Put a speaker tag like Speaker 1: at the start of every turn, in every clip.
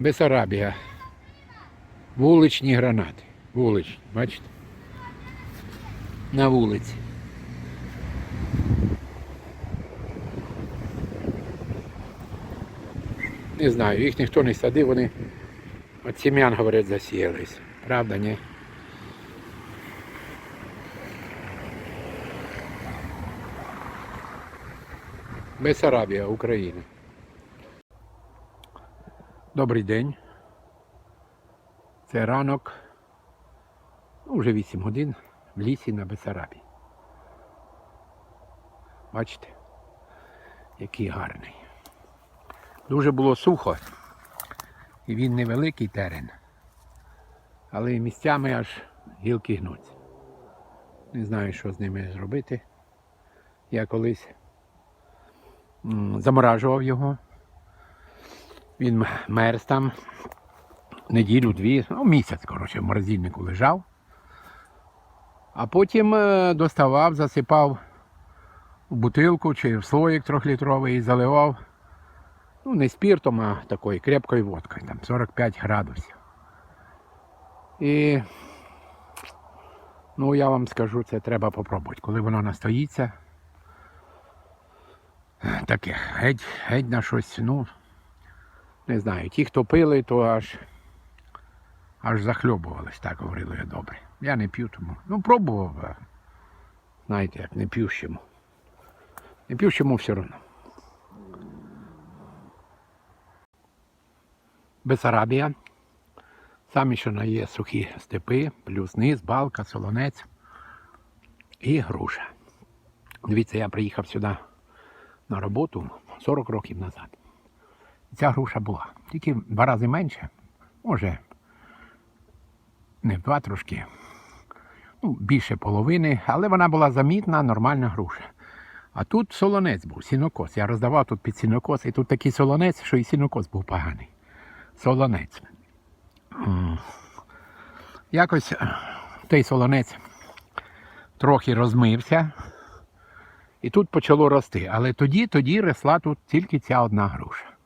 Speaker 1: Бесарабія. Вуличні гранати. Вуличні, бачите? На вулиці. Не знаю, їх ніхто не садив, вони от сім'ян, говорять, засіялись. Правда, ні? Бесарабія, Україна. Добрий день. Це ранок, ну, вже 8 годин в лісі на Бесарабі. Бачите, який гарний. Дуже було сухо. І він невеликий терен. Але місцями аж гілки гнуться. Не знаю, що з ними зробити. Я колись заморажував його. Він мерз там неділю-дві, ну місяць, коротше, в морозильнику лежав. А потім е, доставав, засипав в бутилку чи в слоїк трьохлітровий і заливав. Ну, не спіртом, а такою крепкою водкою, там 45 градусів. І ну я вам скажу, це треба попробувати. Коли воно настоїться. Таке, геть, геть на щось, ну, не знаю, ті, хто пили, то аж аж захльобувались, так говорили я добре. Я не п'ю тому. Ну, пробував, знаєте, як не п'ющому. Не п'ющому все одно. Бесарабія. Самі що на є сухі степи, плюс низ, балка, солонець і груша. Дивіться, я приїхав сюди на роботу 40 років назад. Ця груша була. Тільки два рази менше. Може, не в два трошки. Ну, більше половини, але вона була замітна, нормальна груша. А тут солонець був, сінокос. Я роздавав тут під сінокос, і тут такий солонець, що і сінокос був поганий. Солонець. Якось е, той солонець трохи розмився. І тут почало рости. Але тоді, тоді росла тут тільки ця одна груша.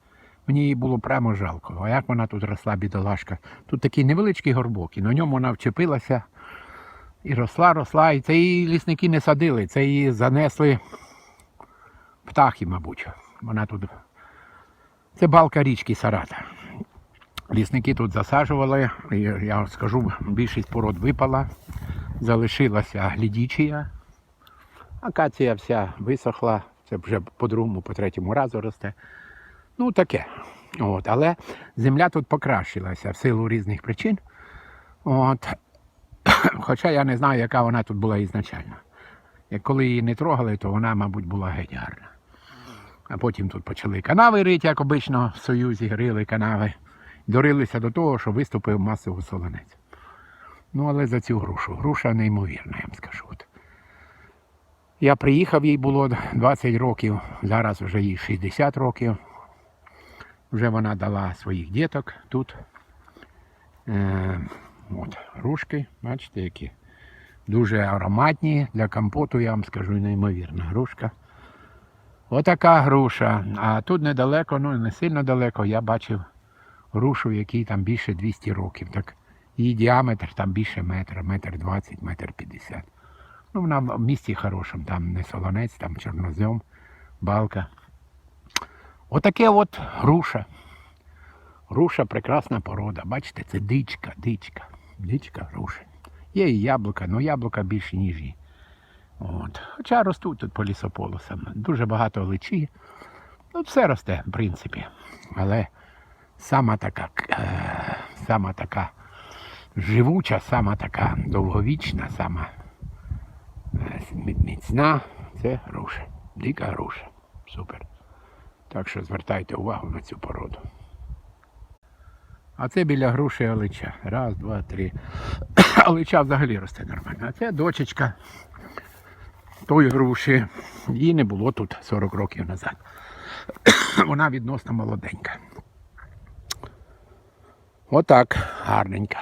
Speaker 1: Мені її було прямо жалко. А як вона тут росла, бідолашка? Тут такий невеличкий горбок, і на ньому вона вчепилася і росла, росла. І це її лісники не садили, це її занесли птахи, мабуть. Вона тут. Це балка річки Сарата. Лісники тут засаджували, і я скажу, більшість пород випала, залишилася глідічія. Акація вся висохла, це вже по другому, по третьому разу росте. Ну таке. От. Але земля тут покращилася в силу різних причин. От. Хоча я не знаю, яка вона тут була ізначально. Як коли її не трогали, то вона, мабуть, була геть. А потім тут почали канави рити, як обично в Союзі рили канави. Дорилися до того, що виступив масово солонець. Ну, але за цю грушу. Груша неймовірна, я вам скажу. От. Я приїхав, їй було 20 років, зараз вже їй 60 років. Вже вона дала своїх діток тут. Е, от, грушки, бачите, які. Дуже ароматні для компоту, я вам скажу, неймовірна грушка. Отака груша. А тут недалеко, ну не сильно далеко, я бачив грушу, якій там більше 200 років. Так її діаметр там більше метра, метр 20, метр 50. Ну, вона в місті хорошому, там не солонець, там чорнозем, балка. Отаке от груша. Груша прекрасна порода. Бачите, це дичка, дичка. Дичка груша. Є і яблука, але яблука більше, ніж. От. Хоча ростуть тут по лісополосам. Дуже багато личі. Ну, все росте, в принципі. Але сама така, е, сама така живуча, сама така довговічна, сама е, міцна це груша. Дика груша. Супер. Так що звертайте увагу на цю породу. А це біля груші олича. Раз, два, три. Олича взагалі росте нормально. А це дочечка тої груші. Її не було тут 40 років назад. Вона відносно молоденька. Отак, гарненька.